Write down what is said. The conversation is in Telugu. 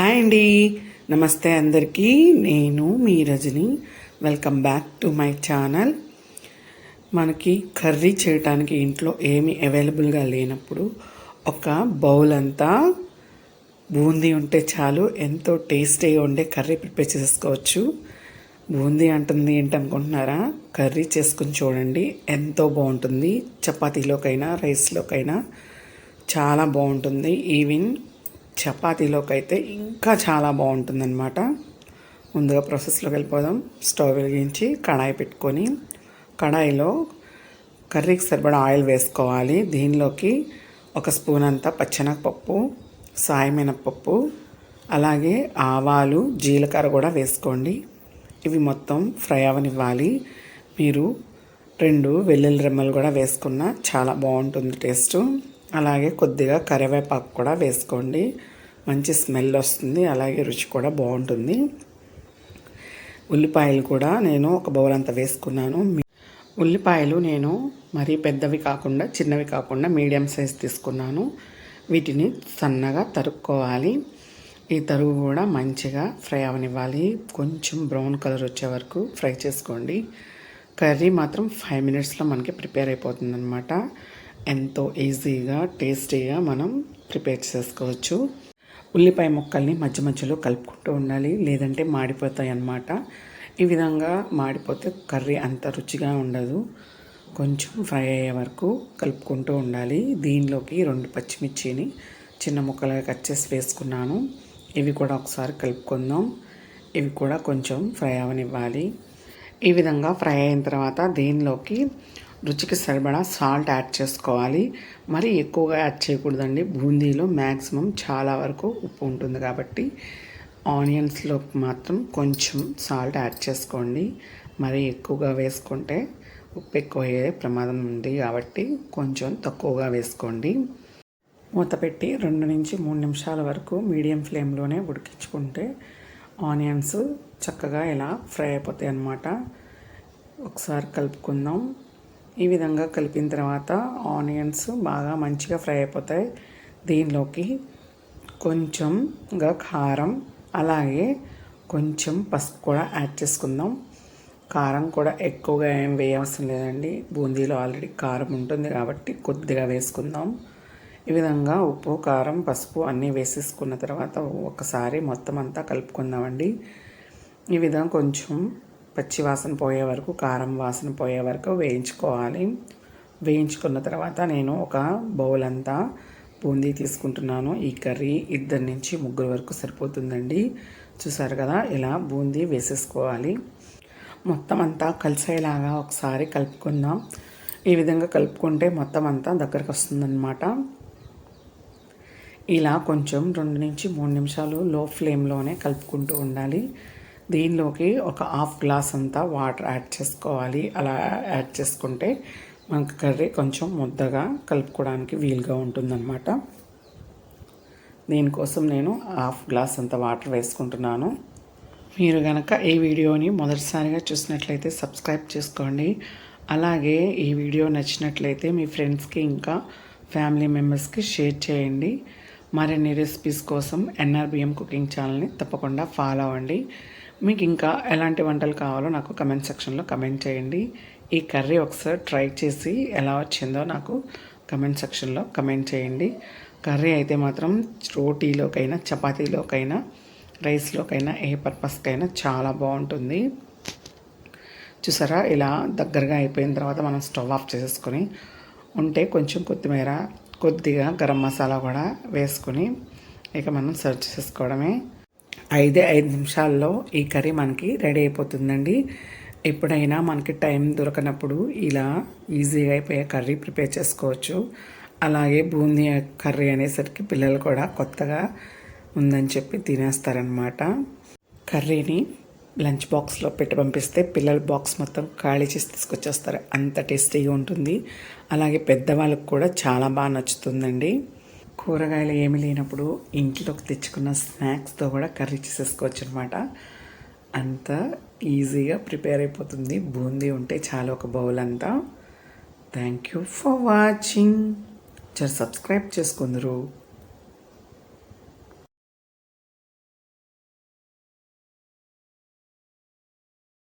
హాయ్ అండి. నమస్తే అందరికీ. నేను మీ Rajani. Welcome back to my channel మనకి కర్రీ చేయటానికి ఇంట్లో ఏమీ అవైలబుల్గా లేనప్పుడు ఒక బౌల్ అంతా బూందీ ఉంటే చాలు ఎంతో టేస్టీగా ఉండే కర్రీ ప్రిపేర్ చేసుకోవచ్చు. బూందీ అంటుంది ఏంటనుకుంటున్నారా? కర్రీ చేసుకుని చూడండి ఎంతో బాగుంటుంది. చపాతీలోకైనా రైస్లోకైనా చాలా బాగుంటుంది. ఈవెన్ చపాతీలోకి అయితే ఇంకా చాలా బాగుంటుందన్నమాట. ముందుగా ప్రాసెస్లోకి వెళ్ళిపోదాం. స్టవ్ వెలిగించి కడాయి పెట్టుకొని కడాయిలో కర్రీకి సరిపడా ఆయిల్ వేసుకోవాలి. దీనిలోకి ఒక స్పూన్ అంతా పచ్చెనగపప్పు సాయమినపప్పు అలాగే ఆవాలు జీలకర్ర కూడా వేసుకోండి. ఇవి మొత్తం ఫ్రై అవనివ్వాలి. మీరు రెండు వెల్లుల్లి రెమ్మలు కూడా వేసుకున్న చాలా బాగుంటుంది టేస్ట్. అలాగే కొద్దిగా కరివేపాకు కూడా వేసుకోండి. మంచి స్మెల్ వస్తుంది అలాగే రుచి కూడా బాగుంటుంది. ఉల్లిపాయలు కూడా నేను ఒక బౌల్ అంత వేసుకున్నాను. ఉల్లిపాయలు నేను మరీ పెద్దవి కాకుండా చిన్నవి కాకుండా మీడియం సైజ్ తీసుకున్నాను. వీటిని సన్నగా తరుక్కోవాలి. ఈ తరుగు కూడా మంచిగా ఫ్రై అవనివ్వాలి. కొంచెం బ్రౌన్ కలర్ వచ్చే వరకు ఫ్రై చేసుకోండి. కర్రీ మాత్రం ఫైవ్ మినిట్స్లో మనకి ప్రిపేర్ అయిపోతుంది అనమాట ఎంతో ఈజీగా టేస్టీగా మనం ప్రిపేర్ చేసుకోవచ్చు. ఉల్లిపాయ ముక్కల్ని మధ్య మధ్యలో కలుపుకుంటూ ఉండాలి. లేదంటే మాడిపోతాయి అన్నమాట. ఈ విధంగా మాడిపోతే కర్రీ అంత రుచిగా ఉండదు. కొంచెం ఫ్రై అయ్యే వరకు కలుపుకుంటూ ఉండాలి. దీనిలోకి రెండు పచ్చిమిర్చిని చిన్న ముక్కలుగా కట్ చేసి వేసుకున్నాను. ఇవి కూడా ఒకసారి కలుపుకుందాం. ఇవి కూడా కొంచెం ఫ్రై అవనివ్వాలి. ఈ విధంగా ఫ్రై అయిన తర్వాత దీనిలోకి రుచికి సరిపడా సాల్ట్ యాడ్ చేసుకోవాలి. మరి ఎక్కువగా యాడ్ చేయకూడదండి. బూందీలో మ్యాక్సిమం చాలా వరకు ఉప్పు ఉంటుంది కాబట్టి ఆనియన్స్లో మాత్రం కొంచెం సాల్ట్ యాడ్ చేసుకోండి. మరి ఎక్కువగా వేసుకుంటే ఉప్పు ఎక్కువ అయ్యే ప్రమాదం ఉంది కాబట్టి కొంచెం తక్కువగా వేసుకోండి. మూత పెట్టి రెండు నుంచి మూడు నిమిషాల వరకు మీడియం ఫ్లేమ్లోనే ఉడికించుకుంటే ఆనియన్స్ చక్కగా ఇలా ఫ్రై అయిపోతాయి అన్నమాట. ఒకసారి కలుపుకుందాం. ఈ విధంగా కలిపిన తర్వాత ఆనియన్స్ బాగా మంచిగా ఫ్రై అయిపోతాయి. దీనిలోకి కొంచెంగా కారం అలాగే కొంచెం పసుపు కూడా యాడ్ చేసుకుందాం. కారం కూడా ఎక్కువగా ఏం వేయవలసిన లేదండి. బూందీలో ఆల్రెడీ కారం ఉంటుంది కాబట్టి కొద్దిగా వేసుకుందాం. ఈ విధంగా ఉప్పు కారం పసుపు అన్నీ వేసేసుకున్న తర్వాత ఒకసారి మొత్తం అంతా కలుపుకుందామండి. ఈ విధంగా కొంచెం పచ్చి వాసన పోయే వరకు కారం వాసన పోయే వరకు వేయించుకోవాలి. వేయించుకున్న తర్వాత నేను ఒక బౌల్ అంతా బూందీ తీసుకుంటున్నాను. ఈ కర్రీ ఇద్దరి నుంచి ముగ్గురు వరకు సరిపోతుందండి. చూసారు కదా ఇలా బూందీ వేసేసుకోవాలి. మొత్తం అంతా కలిసేలాగా ఒకసారి కలుపుకుందాం. ఈ విధంగా కలుపుకుంటే మొత్తం అంతా దగ్గరకు వస్తుందన్నమాట. ఇలా కొంచెం రెండు నుంచి మూడు నిమిషాలు లో ఫ్లేమ్లోనే కలుపుకుంటూ ఉండాలి. దీనిలోకి ఒక హాఫ్ గ్లాస్ అంతా వాటర్ యాడ్ చేసుకోవాలి. అలా యాడ్ చేసుకుంటే మనకు కర్రీ కొంచెం ముద్దగా కలుపుకోవడానికి వీలుగా ఉంటుందన్నమాట. దీనికోసం నేను హాఫ్ గ్లాస్ అంత వాటర్ వేసుకుంటున్నాను. మీరు కనుక ఈ వీడియోని మొదటిసారిగా చూసినట్లయితే సబ్స్క్రైబ్ చేసుకోండి. అలాగే ఈ వీడియో నచ్చినట్లయితే మీ ఫ్రెండ్స్కి ఇంకా ఫ్యామిలీ మెంబర్స్కి షేర్ చేయండి. మరిన్ని రెసిపీస్ కోసం ఎన్ఆర్బిఎం కుకింగ్ ఛానల్ని తప్పకుండా ఫాలో అవ్వండి. మీకు ఇంకా ఎలాంటి వంటలు కావాలో నాకు కమెంట్ సెక్షన్లో కమెంట్ చేయండి. ఈ కర్రీ ఒకసారి ట్రై చేసి ఎలా వచ్చిందో నాకు కమెంట్ సెక్షన్లో కమెంట్ చేయండి. కర్రీ అయితే మాత్రం రోటీలోకైనా చపాతీలోకైనా రైస్లోకైనా ఏ పర్పస్కైనా చాలా బాగుంటుంది. చూసారా? ఇలా దగ్గరగా అయిపోయిన తర్వాత మనం స్టవ్ ఆఫ్ చేసేసుకొని ఉంటే కొంచెం కొత్తిమీర కొద్దిగా గరం మసాలా కూడా వేసుకొని ఇక మనం సర్వ్ చేసుకోవడమే ఐదే ఐదు నిమిషాల్లో ఈ కర్రీ మనకి రెడీ అయిపోతుందండి. ఎప్పుడైనా మనకి టైం దొరకనప్పుడు ఇలా ఈజీగా అయిపోయే కర్రీ ప్రిపేర్ చేసుకోవచ్చు. అలాగే బూందీ కర్రీ అనేసరికి పిల్లలు కూడా కొత్తగా ఉందని చెప్పి తినేస్తారనమాట కర్రీని లంచ్ బాక్స్లో పెట్టి పంపిస్తే పిల్లల బాక్స్ మొత్తం ఖాళీ చేసి తీసుకొచ్చేస్తారు. అంత టేస్టీగా ఉంటుంది. అలాగే పెద్దవాళ్ళకి కూడా చాలా బాగా నచ్చుతుందండి. కూరగాయలు ఏమి లేనప్పుడు ఇంట్లోకి తెచ్చుకున్న స్నాక్స్తో కూడా కర్రీ చేసేసుకోవచ్చు అనమాట అంత ఈజీగా ప్రిపేర్ అయిపోతుంది. బూందీ ఉంటే చాలా ఒక బౌల్ అంతా. Thank you for watching subscribe చేసుకుందరు.